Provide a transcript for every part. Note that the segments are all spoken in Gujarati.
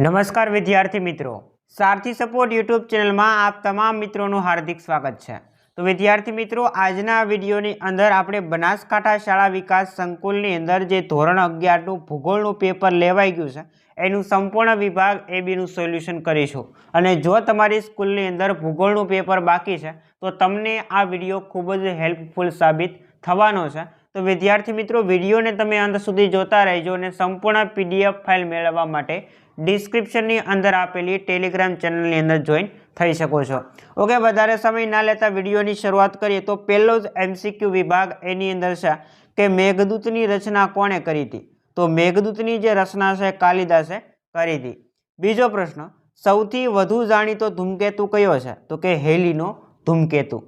નમસ્કાર વિદ્યાર્થી મિત્રો. સારથી સપોર્ટ યુટ્યુબ ચેનલમાં આપ તમામ મિત્રોનું હાર્દિક સ્વાગત છે. તો વિદ્યાર્થી મિત્રો, આજના વિડીયોની અંદર આપણે બનાસકાંઠા શાળા વિકાસ સંકુલની અંદર જે ધોરણ અગિયારનું ભૂગોળનું પેપર લેવાઈ ગયું છે, એનું સંપૂર્ણ વિભાગ એ બીનું સોલ્યુશન કરીશું. અને જો તમારી સ્કૂલની અંદર ભૂગોળનું પેપર બાકી છે, તો તમને આ વીડિયો ખૂબ જ હેલ્પફુલ સાબિત થવાનો છે. તો વિદ્યાર્થી મિત્રો, વિડીયોને તમે અંત સુધી જોતા રહેજો અને સંપૂર્ણ પીડીએફ ફાઇલ મેળવવા માટે ડિસ્ક્રિપ્શનની અંદર આપેલી ટેલિગ્રામ ચેનલની અંદર જોઈન થઈ શકો છો. ઓકે, વધારે સમય ના લેતા વિડીયોની શરૂઆત કરીએ. તો પહેલો જ એમસીક્યુ વિભાગ એની અંદર છે કે મેઘદૂતની રચના કોણે કરી હતી? તો મેઘદૂતની જે રચના છે, કાલિદાસે કરી હતી. બીજો પ્રશ્ન, સૌથી વધુ જાણીતો ધૂમકેતુ કયો છે? તો કે હેલીનો ધૂમકેતુ.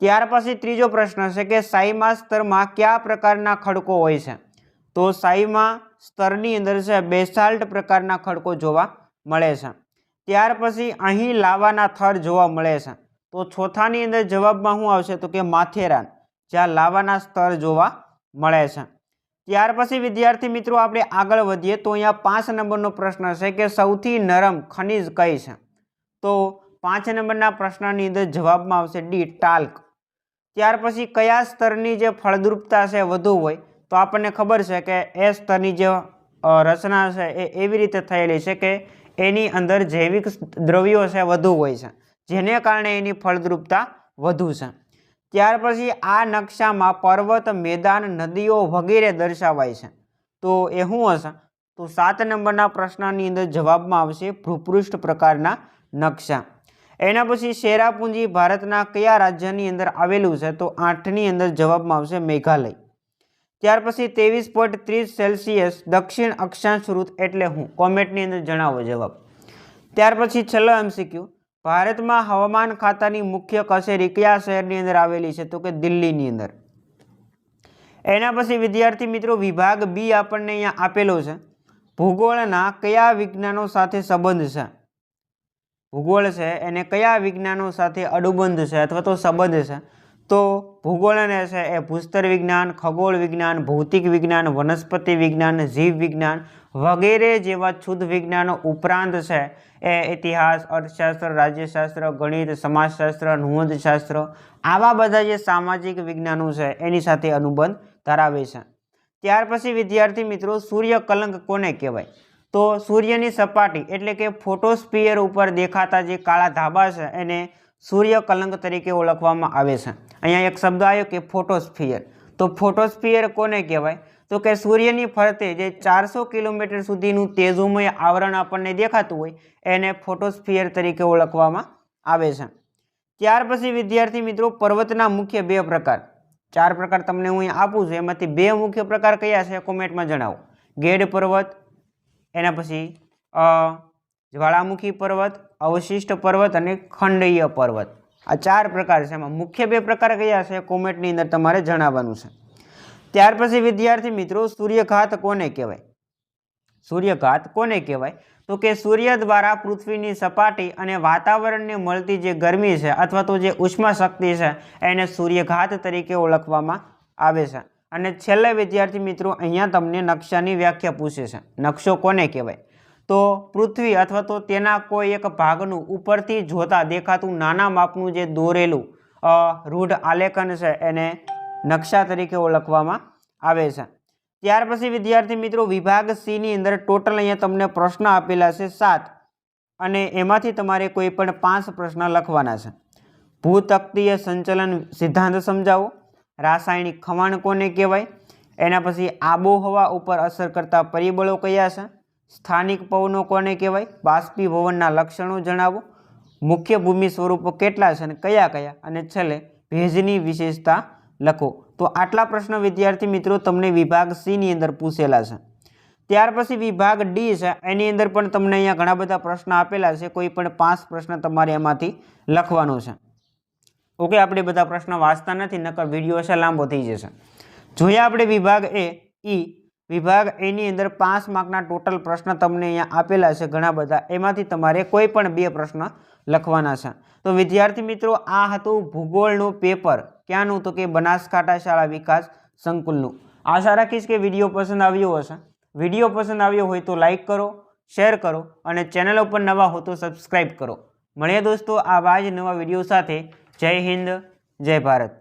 ત્યાર પછી ત્રીજો પ્રશ્ન છે કે સાઈમા સ્તરમાં કયા પ્રકારના ખડકો હોય છે? તો સાઈમા સ્તરની અંદર છે બેસાલ્ટ પ્રકારના ખડકો જોવા મળે છે. ત્યાર પછી અહીં લાવાના થર જોવા મળે છે. તો ચોથાની અંદર જવાબમાં શું આવશે? તો કે માથેરાન, જ્યાં લાવાના સ્તર જોવા મળે છે. ત્યાર પછી વિદ્યાર્થી મિત્રો આપણે આગળ વધીએ. તો અહીંયા પાંચ નંબરનો પ્રશ્ન છે કે સૌથી નરમ ખનિજ કઈ છે? તો પાંચ નંબરના પ્રશ્નની અંદર જવાબમાં આવશે ડી, ટાલ્ક. ત્યાર પછી કયા સ્તરની જે ફળદ્રુપતા છે વધુ હોય, તો આપણને ખબર છે કે એ સ્તરની જે રચના છે એ એવી રીતે થયેલી છે કે એની અંદર જૈવિક દ્રવ્યો છે વધુ હોય છે, જેને કારણે એની ફળદ્રુપતા વધુ છે. ત્યાર પછી આ નકશામાં પર્વત, મેદાન, નદીઓ વગેરે દર્શાવાય છે. તો એ શું હશે? તો સાત નંબરના પ્રશ્નની અંદર જવાબમાં આવશે ભૂપૃષ્ઠ પ્રકારના નકશા. એના પછી શેરાપુંજી ભારતના કયા રાજ્યની અંદર આવેલું છે? તો આઠની અંદર જવાબમાં આવશે મેઘાલય. ત્યાર પછી ત્રેવીસ પોઈન્ટ ત્રીસ સેલ્સિયસ દક્ષિણ અક્ષાંશ ઋત એટલે હું? કોમેન્ટની અંદર જણાવો જવાબ. ત્યાર પછી છેલ્લો એમસીક્યુ ભારતમાં હવામાન ખાતાની મુખ્ય કચેરી કયા શહેરની અંદર આવેલી છે? તો કે દિલ્હીની અંદર. એના પછી વિદ્યાર્થી મિત્રો, વિભાગ બી આપણને અહીંયા આપેલો છે. ભૂગોળના કયા વિજ્ઞાનો સાથે સંબંધ છે? ભૂગોળ છે, એને કયા વિજ્ઞાનો સાથે અનુબંધ છે અથવા તો સંબંધ છે? તો ભૂગોળને છે એ ભૂસ્તર વિજ્ઞાન, ખગોળ વિજ્ઞાન, ભૌતિક વિજ્ઞાન, વનસ્પતિ વિજ્ઞાન, જીવ વિજ્ઞાન વગેરે જેવા શુદ્ધ વિજ્ઞાનો ઉપરાંત છે એ ઇતિહાસ, અર્થશાસ્ત્ર, રાજ્યશાસ્ત્ર, ગણિત, સમાજશાસ્ત્ર, નોંધશાસ્ત્ર આવા બધા જે સામાજિક વિજ્ઞાનો છે એની સાથે અનુબંધ ધરાવે છે. ત્યાર પછી વિદ્યાર્થી મિત્રો સૂર્ય કલંક કોને કહેવાય? તો સૂર્યની સપાટી એટલે કે ફોટોસ્પિયર ઉપર દેખાતા જે કાળા ધાબા છે, એને સૂર્ય કલંક તરીકે ઓળખવામાં આવે છે. અહીંયા એક શબ્દ આવ્યો કે ફોટોસ્ફિયર તો ફોટોસ્ફિયર કોને કહેવાય? તો કે સૂર્યની ફરતે જે ચારસો કિલોમીટર સુધીનું તેજોમય આવરણ આપણને દેખાતું હોય, એને ફોટોસ્ફિયર તરીકે ઓળખવામાં આવે છે. ત્યાર પછી વિદ્યાર્થી મિત્રો, પર્વતના મુખ્ય બે પ્રકાર. ચાર પ્રકાર તમને હું આપું છું. એમાંથી બે મુખ્ય પ્રકાર કયા છે કોમેન્ટમાં જણાવો. ગેડ પર્વત એના પછી જ્વાળામુખી પર્વત, અવશિષ્ટ પર્વત અને ખંડીય પર્વત. આ ચાર પ્રકાર છે. એમાં મુખ્ય બે પ્રકાર કયા છે કોમેન્ટની અંદર તમારે જણાવવાનું છે. ત્યાર પછી વિદ્યાર્થી મિત્રો, સૂર્યઘાત કોને કહેવાય? સૂર્યઘાત કોને કહેવાય? તો કે સૂર્ય દ્વારા પૃથ્વીની સપાટી અને વાતાવરણને મળતી જે ગરમી છે અથવા તો જે ઉષ્મા શક્તિ છે, એને સૂર્યઘાત તરીકે ઓળખવામાં આવે છે. અને છેલ્લે વિદ્યાર્થી મિત્રો, અહીંયા તમને નકશાની વ્યાખ્યા પૂછે છે. નકશો કોને કહેવાય? તો પૃથ્વી અથવા તો તેના કોઈ એક ભાગનું ઉપરથી જોતા દેખાતું નાના માપનું જે દોરેલું રૂઢ આલેખન છે, એને નકશા તરીકે ઓળખવામાં આવે છે. ત્યાર પછી વિદ્યાર્થી મિત્રો, વિભાગ સીની અંદર ટોટલ અહીંયા તમને પ્રશ્ન આપેલા છે સાત. અને એમાંથી તમારે કોઈ પણ પાંચ પ્રશ્ન લખવાના છે. ભૂતક્તીય સંચલન સિદ્ધાંત સમજાવો. રાસાયણિક ખવાણ કોને કહેવાય? એના પછી આબોહવા ઉપર અસર કરતા પરિબળો કયા છે? સ્થાનિક પવનો કોને કહેવાય? બાષ્પીભવનના લક્ષણો જણાવો. મુખ્ય ભૂમિ સ્વરૂપો કેટલા છે અને કયા કયા? અને છેલ્લે ભેજની વિશેષતા લખો. તો આટલા પ્રશ્ન વિદ્યાર્થી મિત્રો તમને વિભાગ સીની અંદર પૂછેલા છે. ત્યાર પછી વિભાગ ડી છે. એની અંદર પણ તમને અહીંયા ઘણા બધા પ્રશ્ન આપેલા છે. કોઈ પણ પાંચ પ્રશ્ન તમારે એમાંથી લખવાનો છે. ઓકે, આપણે બધા પ્રશ્ન વાંચતા નથી, નકર વીડિયો છે લાંબો થઈ જશે. જોઈએ આપણે વિભાગ એ, ઈ, વિભાગ એની અંદર પાંચ માર્કના ટોટલ પ્રશ્ન તમને અહીંયા આપેલા છે ઘણા બધા. એમાંથી તમારે કોઈ પણ બે પ્રશ્ન લખવાના છે. તો વિદ્યાર્થી મિત્રો, આ હતું ભૂગોળનું પેપર. ક્યાંનું તો કે બનાસકાંઠા શાળા વિકાસ સંકુલનું. આશા રાખીશ કે વીડિયો પસંદ આવ્યો હશે. વીડિયો પસંદ આવ્યો હોય તો લાઈક કરો, શેર કરો અને ચેનલ ઉપર નવા હો તો સબસ્ક્રાઈબ કરો. મળીએ દોસ્તો, આવા જ નવા વીડિયો સાથે જય હિન્દ જય ભારત.